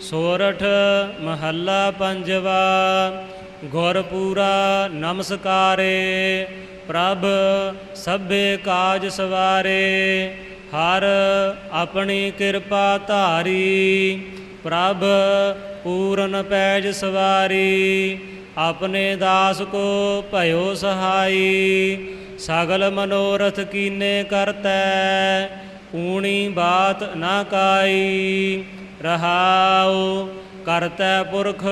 ਸੋਰਠ ਮਹੱਲਾ ਪੰਜਵਾ, ਗੁਰਪੂਰਾ ਨਮਸਕਾਰੇ, ਪ੍ਰਭ ਸਭੇ ਕਾਜ ਸਵਾਰੇ, ਹਰ ਆਪਣੀ ਕਿਰਪਾ ਧਾਰੀ, ਪ੍ਰਭ ਪੂਰਨ ਪੈਜ ਸਵਾਰੀ, ਆਪਣੇ ਦਾਸ ਕੋ ਭਇਓ ਸਹਾਈ, ਸਗਲ ਮਨੋਰਥ ਕੀਨੇ ਕਰਤੈ ਊਣੀ ਬਾਤ ਨਾ ਕਾਈ। ਰਹਾਉ ਕਰਤੈ ਪੁਰਖ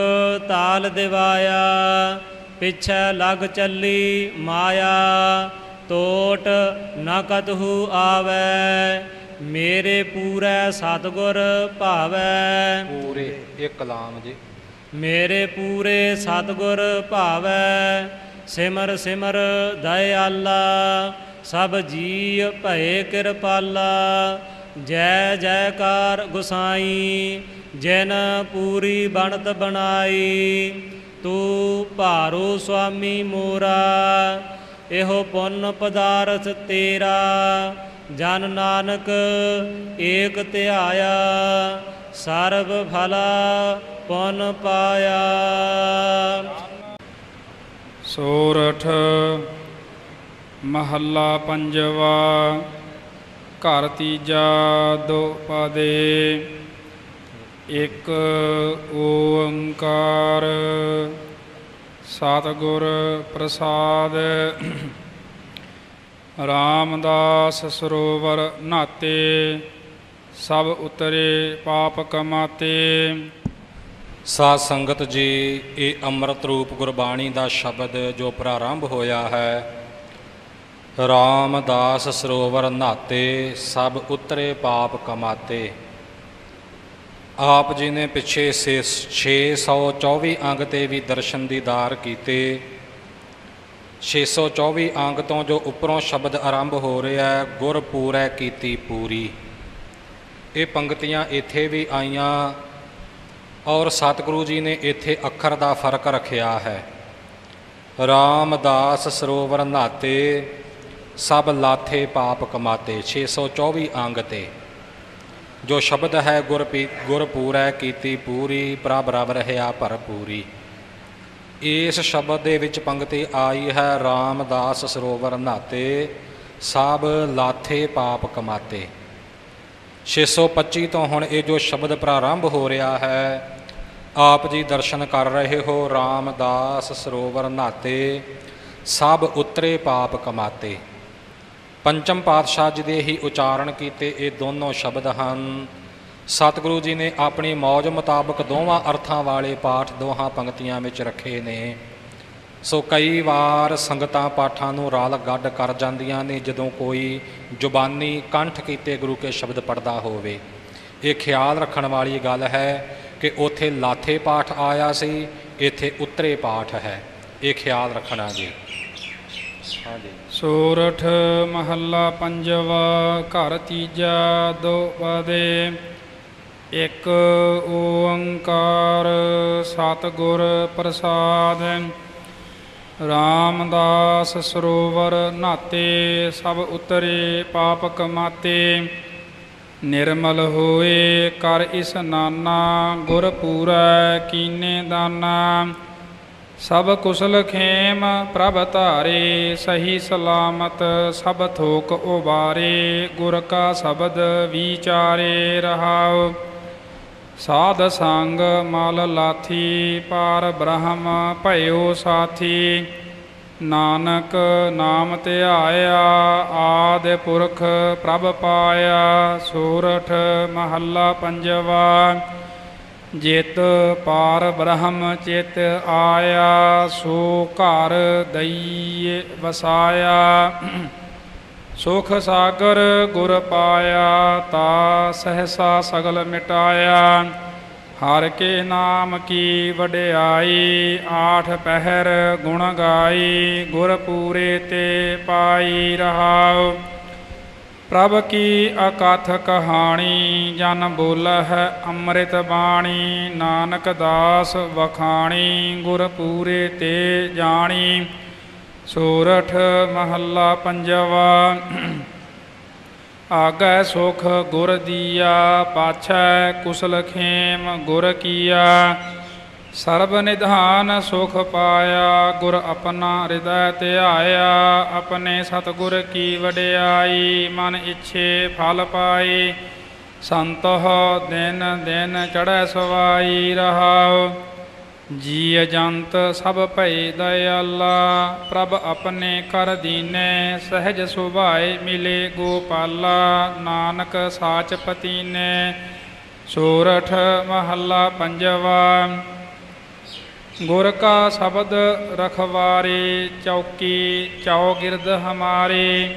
ਤਾਲ ਦਿਵਾਇਆ ਪਿਛੈ ਲਗ ਚੱਲੀ ਮਾਇਆ ਟੋਟ ਨ ਕਤਹੂ ਆਵੈ ਮੇਰੇ ਪੂਰੈ ਸਤਗੁਰ ਭਾਵੈ। ਪੂਰੇ ਇੱਕ ਕਲਾਮ ਜੀ। ਮੇਰੇ ਪੂਰੇ ਸਤਗੁਰ ਭਾਵੈ ਸਿਮਰ ਸਿਮਰ ਦਇਆਲਾ ਸਭ ਜੀ ਭਏ ਕਿਰਪਾਲਾ ਜੈ ਜੈਕਾਰ ਗੁਸਾਈ, ਜਿਨ ਪੂਰੀ ਬਣਤ ਬਣਾਈ, ਤੂੰ ਭਾਰੂ ਸੁਆਮੀ ਮੋਰਾ, ਇਹੋ ਪੁੰਨ ਪਦਾਰਥ ਤੇਰਾ, ਜਨ ਨਾਨਕ ਏਕ ਧਿਆਇਆ, ਸਰਬ ਭਲਾ ਪੁੰਨ ਪਾਇਆ। ਸੋਰਠ ਮਹੱਲਾ ਪੰਜਵਾ ਘਰ ਤੀਜਾ ਦੋ ਪਦੇ, ਇੱਕ ਓੰਕਾਰ। ਸਤਿਗੁਰ ਪ੍ਰਸਾਦ, ਰਾਮਦਾਸ ਸਰੋਵਰ ਨਾਤੇ, ਸਭ ਉਤਰੇ ਪਾਪ ਕਮਾਤੇ। ਸਾਧ ਸੰਗਤ ਜੀ, ਇਹ ਅੰਮ੍ਰਿਤ ਰੂਪ ਗੁਰਬਾਣੀ ਦਾ ਸ਼ਬਦ ਜੋ ਪ੍ਰਾਰੰਭ ਹੋਇਆ ਹੈ ਰਾਮਦਾਸ ਸਰੋਵਰ ਨਾਤੇ, ਸਭ ਉਤਰੇ ਪਾਪ ਕਮਾਤੇ। ਆਪ ਜੀ ਨੇ ਪਿੱਛੇ ਸੇ 624 ਅੰਗ ਤੇ ਵੀ ਦਰਸ਼ਨ ਦੀਦਾਰ ਕੀਤੇ। 624 ਅੰਗ ਤੋਂ ਜੋ ਉੱਪਰੋਂ ਸ਼ਬਦ ਆਰੰਭ ਹੋ ਰਿਹਾ ਹੈ, ਗੁਰ ਪੂਰੈ ਕੀਤੀ ਪੂਰੀ। ਇਹ ਪੰਕਤੀਆਂ ਇੱਥੇ ਵੀ ਆਈਆਂ ਔਰ ਸਤਿਗੁਰੂ ਜੀ ਨੇ ਇੱਥੇ ਅੱਖਰ ਦਾ ਫ਼ਰਕ ਰੱਖਿਆ ਹੈ। ਰਾਮਦਾਸ ਸਰੋਵਰ ਨਾਤੇ ਸਭ ਲਾਥੇ ਪਾਪ ਕਮਾਤੇ 624 ਅੰਗ ਤੇ। ਜੋ ਸ਼ਬਦ ਹੈ ਗੁਰਪੀ ਗੁਰਪੂਰੈ ਕੀਤੀ ਪੂਰੀ, ਪ੍ਰਭ ਰਵ ਰਹਿਆ ਭਰਪੂਰੀ ਇਸ ਸ਼ਬਦ ਦੇ ਵਿੱਚ ਪੰਗਤੀ ਆਈ ਹੈ, ਰਾਮਦਾਸ ਸਰੋਵਰ ਨਾਤੇ, ਸਭ ਲਾਥੇ ਪਾਪ ਕਮਾਤੇ। 625 ਤੋਂ ਹੁਣ ਇਹ ਜੋ ਸ਼ਬਦ ਪ੍ਰਾਰੰਭ ਹੋ ਰਿਹਾ ਹੈ, ਆਪ ਜੀ ਦਰਸ਼ਨ ਕਰ ਰਹੇ ਹੋ, ਰਾਮਦਾਸ ਸਰੋਵਰ ਨਾਤੇ, ਸਭ ਉਤਰੇ ਪਾਪ ਕਮਾਤੇ। ਪੰਚਮ ਪਾਤਸ਼ਾਹ ਜੀ ਦੇ ਹੀ ਉਚਾਰਨ ਕੀਤੇ ਇਹ ਦੋਨੋਂ ਸ਼ਬਦ ਹਨ। ਸਤਿਗੁਰੂ ਜੀ ਨੇ ਆਪਣੀ ਮੌਜ ਮੁਤਾਬਕ ਦੋਵਾਂ ਅਰਥਾਂ ਵਾਲੇ ਪਾਠ ਦੋਹਾਂ ਪੰਕਤੀਆਂ ਵਿੱਚ ਰੱਖੇ ਨੇ। ਸੋ ਕਈ ਵਾਰ ਸੰਗਤਾਂ ਪਾਠਾਂ ਨੂੰ ਰਲ ਗੱਡ ਕਰ ਜਾਂਦੀਆਂ ਨੇ ਜਦੋਂ ਕੋਈ ਜ਼ੁਬਾਨੀ ਕੰਠ ਕੀਤੇ ਗੁਰੂ ਕੇ ਸ਼ਬਦ ਪੜਦਾ ਹੋਵੇ। ਇਹ ਖਿਆਲ ਰੱਖਣ ਵਾਲੀ ਗੱਲ ਹੈ ਕਿ ਉਥੇ ਲਾਥੇ ਪਾਠ ਆਇਆ ਸੀ, ਇੱਥੇ ਉਤਰੇ ਪਾਠ ਹੈ। ਇਹ ਖਿਆਲ ਰੱਖਣਾ ਜੀ। ਸੋਰਠ ਮਹੱਲਾ ਪੰਜਵਾ, ਘਰ ਤੀਜਾ, ਦੋ ਪਦੇ ਇੱਕ ਓੰਕਾਰ, ਸਤਿਗੁਰ ਪ੍ਰਸਾਦ। ਰਾਮਦਾਸ ਸਰੋਵਰ ਨਾਤੇ, ਸਭ ਉਤਰੇ ਪਾਪ ਕਮਾਤੇ। ਨਿਰਮਲ ਹੋਏ ਕਰ ਇਸਨਾਨਾ ਗੁਰ ਪੂਰੈ ਕੀਨੇ ਦਾਨਾ। ਸਭ ਕੁਸਲ ਖੇਮ ਪ੍ਰਭ ਧਾਰੇ, ਸਹੀ ਸਲਾਮਤ ਸਭ ਥੋਕ ਉਬਾਰੇ, ਗੁਰ ਕਾ ਸ਼ਬਦ ਵਿਚਾਰੇ ਰਹਾਉ। ਸਾਧ ਸੰਗ ਮਲ ਲਾਥੀ, ਪਾਰ ਬ੍ਰਹਮ ਭਇਓ ਸਾਥੀ। ਨਾਨਕ ਨਾਮ ਧਿਆਇਆ, ਆਦ ਪੁਰਖ ਪ੍ਰਭ ਪਾਇਆ, ਸੂਰਠ ਮਹੱਲਾ ਪੰਜਵਾ। ਜਿਤ ਪਾਰ ਬ੍ਰਹਮ ਚਿਤ ਆਇਆ, ਸੋ ਘਰ ਦਈ ਵਸਾਇਆ। ਸੁਖ ਸਾਗਰ ਗੁਰ ਪਾਇਆ, ਤਾ ਸਹਸਾ ਸਗਲ ਮਿਟਾਇਆ। ਹਰ ਕੇ ਨਾਮ ਕੀ ਵਡਿਆਈ, ਆਠ ਪਹਿਰ ਗੁਣ ਗਾਈ, ਗੁਰ ਪੂਰੇ ਤੇ ਪਾਈ ਰਹਾਉ। ਪ੍ਰਭ ਕੀ ਅਕਥ ਕਹਾਣੀ ਜਨ ਬੋਲਹਿ ਅੰਮ੍ਰਿਤ ਬਾਣੀ, ਨਾਨਕ ਦਾਸ ਵਖਾਣੀ, ਗੁਰ ਪੂਰੇ ਤੇ ਜਾਣੀ। ਸੂਰਠ ਮਹੱਲਾ ਪੰਜਵਾ, ਆਗੈ ਸੁਖ ਗੁਰ ਦੀਆ, ਪਾਛੈ ਕੁਸਲ ਖੇਮ ਗੁਰ ਕੀਆ। ਸਰਬ ਨਿਧਾਨ ਸੁਖ ਪਾਇਆ, ਗੁਰ ਆਪਣਾ ਹਿਰਦੈ ਧਿਆਇਆ, ਆਪਣੇ ਸਤਿਗੁਰ ਕੀ ਵਡਿਆਈ, ਮਨ ਇੱਛੇ ਫਲ ਪਾਈ ਸੰਤਹ ਦਿਨ ਦਿਨ ਚੜ੍ਹੈ ਸਵਾਈ ਰਹਾਉ ਜੀ ਜੰਤ ਸਭ ਭਈ ਦਇਆਲਾ, ਪ੍ਰਭ ਆਪਣੇ ਕਰ ਦੀਨੇ, ਸਹਿਜ ਸੁਭਾਏ ਮਿਲੇ ਗੋਪਾਲਾ, ਨਾਨਕ ਸਾਚ ਪਤੀਨੇ, ਸੋਰਠ ਮਹੱਲਾ ਪੰਜਵਾ ਗੁਰ ਕਾ ਸ਼ਬਦ ਰਖਵਾਰੇ, ਚੌਕੀ ਚੌਗਿਰਦ ਹਮਾਰੇ।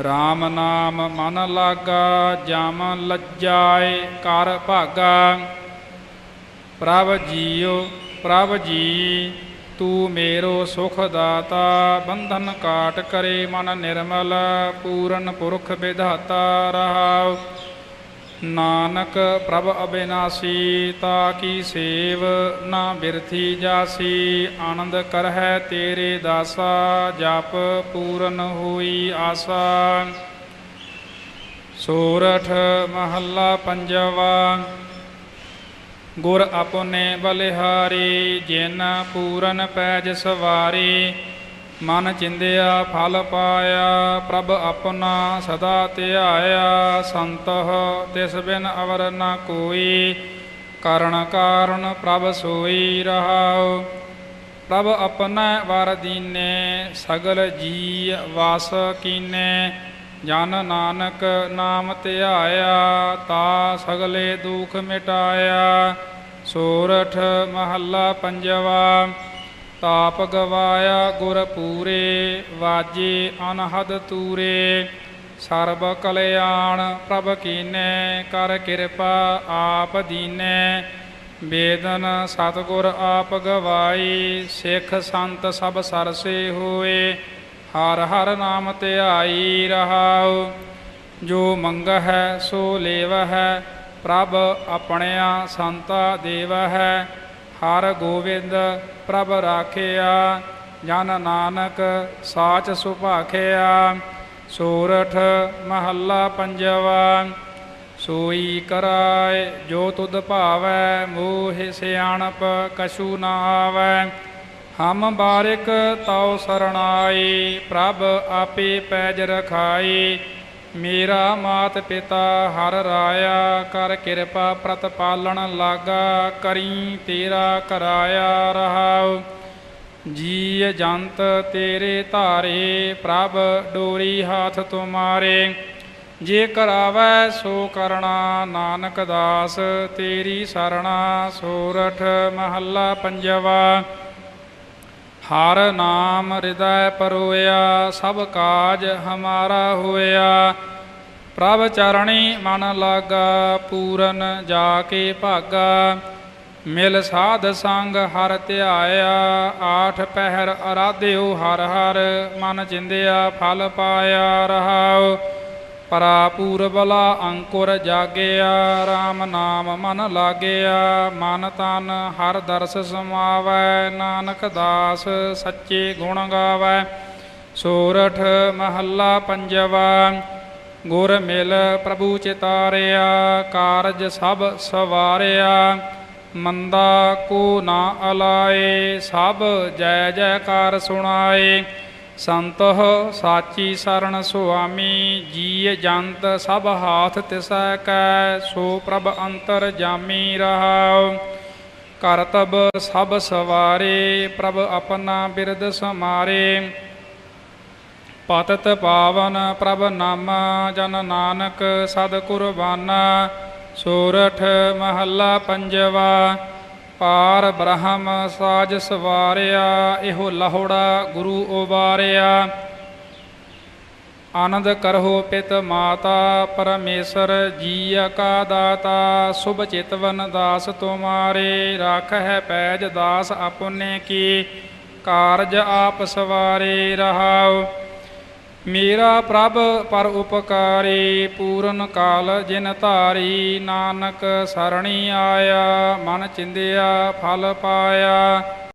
RAM ਨਾਮ ਮਨ ਲਾਗਾ, ਜਮ ਲੱਜਾਏ ਕਰ ਭਾਗਾ। ਪ੍ਰਭ ਜੀਉ, ਪ੍ਰਭ ਜੀ, ਤੂੰ ਮੇਰੋ ਸੁਖ ਦਾਤਾ ਬੰਧਨ ਕਾਟ ਕਰੇ ਮਨ ਨਿਰਮਲ, ਪੂਰਨ ਪੁਰਖ ਵਿਧਾਤਾ ਰਹਾਉ। ਨਾਨਕ ਪ੍ਰਭ ਅਬਿਨਾਸੀ, ਤਾ ਕੀ ਸੇਵ ਨਾ ਬਿਰਥੀ ਜਾਸੀ, ਆਨੰਦ ਕਰਹਿ ਤੇਰੇ ਦਾਸਾ, ਜਪ ਪੂਰਨ ਹੋਈ ਆਸਾ। ਸੋਰਠ ਮਹੱਲਾ ਪੰਜਵਾ, ਗੁਰ ਆਪਨੇ ਬਲਿਹਾਰੀ, ਜਿਨ ਪੂਰਨ ਪੈਜ ਸਵਾਰੀ ਮਨ ਚਿੰਦਿਆ, ਫਲ ਪਾਇਆ, ਪ੍ਰਭ ਆਪਣਾ ਸਦਾ ਧਿਆਇਆ ਸੰਤਹ ਤਿਸ ਬਿਨ ਅਵਰ ਨ ਕੋਈ। ਕਰਨ ਕਾਰਨ ਪ੍ਰਭ ਸੋਈ ਰਹਾਉ। ਪ੍ਰਭ ਆਪਣਾ ਵਰ ਦੀਨੇ, ਸਗਲ ਜੀ ਵਾਸ ਕੀਨੇ। ਜਨ ਨਾਨਕ ਨਾਮ ਧਿਆਇਆ, ਤਾ ਸਗਲੇ ਦੁਖ ਮਿਟਾਇਆ। ਸੋਰਠ ਮਹੱਲਾ ਪੰਜਵਾ। ਤਾਪ ਗਵਾਇਆ ਗੁਰ ਪੂਰੇ, ਵਾਜੇ ਅਨਹਦ ਤੂਰੇ। ਸਰਬ ਕਲਿਆਣ ਪ੍ਰਭ ਕੀਨੇ, ਕਰ ਕਿਰਪਾ ਆਪ ਦੀਨੇ। ਬੇਦਨ ਸਤਗੁਰ ਆਪ ਗਵਾਈ ਸਿੱਖ ਸੰਤ ਸਭ ਸਰਸੇ ਹੋਏ। ਹਰ ਹਰ ਨਾਮ ਧਿਆਈ ਰਹਾਉ, ਜੋ ਮੰਗ ਹੈ ਸੋ ਲੇਵ ਹੈ ਪ੍ਰਭ ਆਪਣਿਆ ਸੰਤਾ ਦੇਵ ਹੈ ਹਰ ਗੋਬਿੰਦ ਪ੍ਰਭ ਰਾਖਿਆ, ਜਨ ਨਾਨਕ ਸਾਚ ਸੁਭਾਖਿਆ, ਸੋਰਠ ਮਹੱਲਾ ਪੰਜਵਾ, ਸੋਈ ਕਰਾਏ ਜੋ ਤੁਧ ਭਾਵੈ, ਮੋਹ ਸਿਆਣਪ ਕਛੂ ਨਾ ਆਵੈ। ਹਮ ਬਾਰਿਕ ਤਉ ਸਰਣਾਈ, ਪ੍ਰਭ ਆਪੇ ਪੈਜ ਰਖਾਈ। ਮੇਰਾ ਮਾਤ ਪਿਤਾ ਹਰ ਰਾਇਆ, ਕਰ ਕਿਰਪਾ ਪ੍ਰਤਪਾਲਣ ਲਾਗਾ, ਕਰੀ ਤੇਰਾ ਕਰਾਇਆ ਰਹਾਉ। ਜੀ ਜੰਤ ਤੇਰੇ ਧਾਰੇ, ਪ੍ਰਭ ਡੋਰੀ ਹਾਥ ਤੁਮਾਰੇ। ਜੇ ਕਰਾਵੈ ਸੋ ਕਰਣਾ, ਨਾਨਕ ਦਾਸ ਤੇਰੀ ਸਰਣਾ, ਸੋਰਠ ਮਹੱਲਾ ਪੰਜਵਾ। ਹਰ ਨਾਮ ਹਿਰਦੈ ਪਰੋਇਆ, ਸਭ ਕਾਜ ਹਮਾਰਾ ਹੋਇਆ। ਪ੍ਰਭ ਚਰਣੀ ਮਨ ਲਾਗਾ, ਪੂਰਨ ਜਾ ਕੇ ਭਾਗਾ। ਮਿਲ ਸਾਧ ਸੰਗ ਹਰ ਧਿਆਇਆ, ਆਠ ਪਹਿਰ ਅਰਾਧਿਓ ਹਰ ਹਰ, ਮਨ ਚਿੰਦਿਆ ਫਲ ਪਾਇਆ ਰਹਾਓ। ਪਰਾ ਪੂਰਬਲਾ ਅੰਕੁਰ ਜਾਗਿਆ RAM ਨਾਮ ਮਨ ਲਾਗਿਆ, ਮਨ ਤਨ ਹਰ ਦਰਸ ਸਮਾਵੈ, ਨਾਨਕ ਦਾਸ ਸੱਚੇ ਗੁਣ ਗਾਵੈ। ਸੋਰਠ ਮਹੱਲਾ ਪੰਜਵਾ, ਗੁਰ ਮਿਲ ਪ੍ਰਭੂ ਚਿਤਾਰਿਆ, ਕਾਰਜ ਸਭ ਸਵਾਰਿਆ। ਮੰਦਾ ਕੋ ਨਾ ਅਲਾਏ, ਸਭ ਜੈ ਜੈਕਾਰ ਸੁਣਾਏ। ਸੰਤਹ ਸਾਚੀ ਸਰਣ ਸੁਆਮੀ ਜੀ ਜੰਤ ਸਭ ਹਾਥ ਤਿਸੈ ਕੈ, ਸੋ ਪ੍ਰਭ ਅੰਤਰ ਜਾਮੀ ਰਹਾਉ। ਕਰਤਬ ਸਭ ਸਵਾਰੇ, ਪ੍ਰਭ ਆਪਣਾ ਬਿਰਦ ਸਮਾਰੇ। ਪਤਤ ਪਾਵਨ ਪ੍ਰਭ ਨਾਮ, ਜਨ ਨਾਨਕ ਸਦ ਕੁਰਬਾਨਾ। ਸੋਰਠ ਮਹੱਲਾ ਪੰਜਵਾ ਪਾਰ ਬ੍ਰਹਮ ਸਾਜ ਸਵਾਰਿਆ, ਇਹੋ ਲਹੋੜਾ ਗੁਰੂ ਉਬਾਰਿਆ। ਆਨੰਦ ਕਰਹੁ ਪਿਤ ਮਾਤਾ, ਪਰਮੇਸ਼ਰ ਜੀ ਅਕਾ ਦਾਤਾ ਸੁਭ ਚਿਤਵਨ ਦਾਸ ਤੁਮਾਰੇ ਰਾਖ ਹੈ ਪੈਜ ਦਾਸ ਆਪਨੇ ਕੀ, ਕਾਰਜ ਆਪ ਸਵਾਰੇ ਰਹਾਓ ਮੇਰਾ ਪ੍ਰਭ ਪਰ ਉਪਕਾਰੀ ਪੂਰਨ ਕਾਲ ਜਿਨ ਧਾਰੀ, ਨਾਨਕ ਸਰਣੀ ਆਇਆ, ਮਨ ਚਿੰਦਿਆ, ਫਲ ਪਾਇਆ।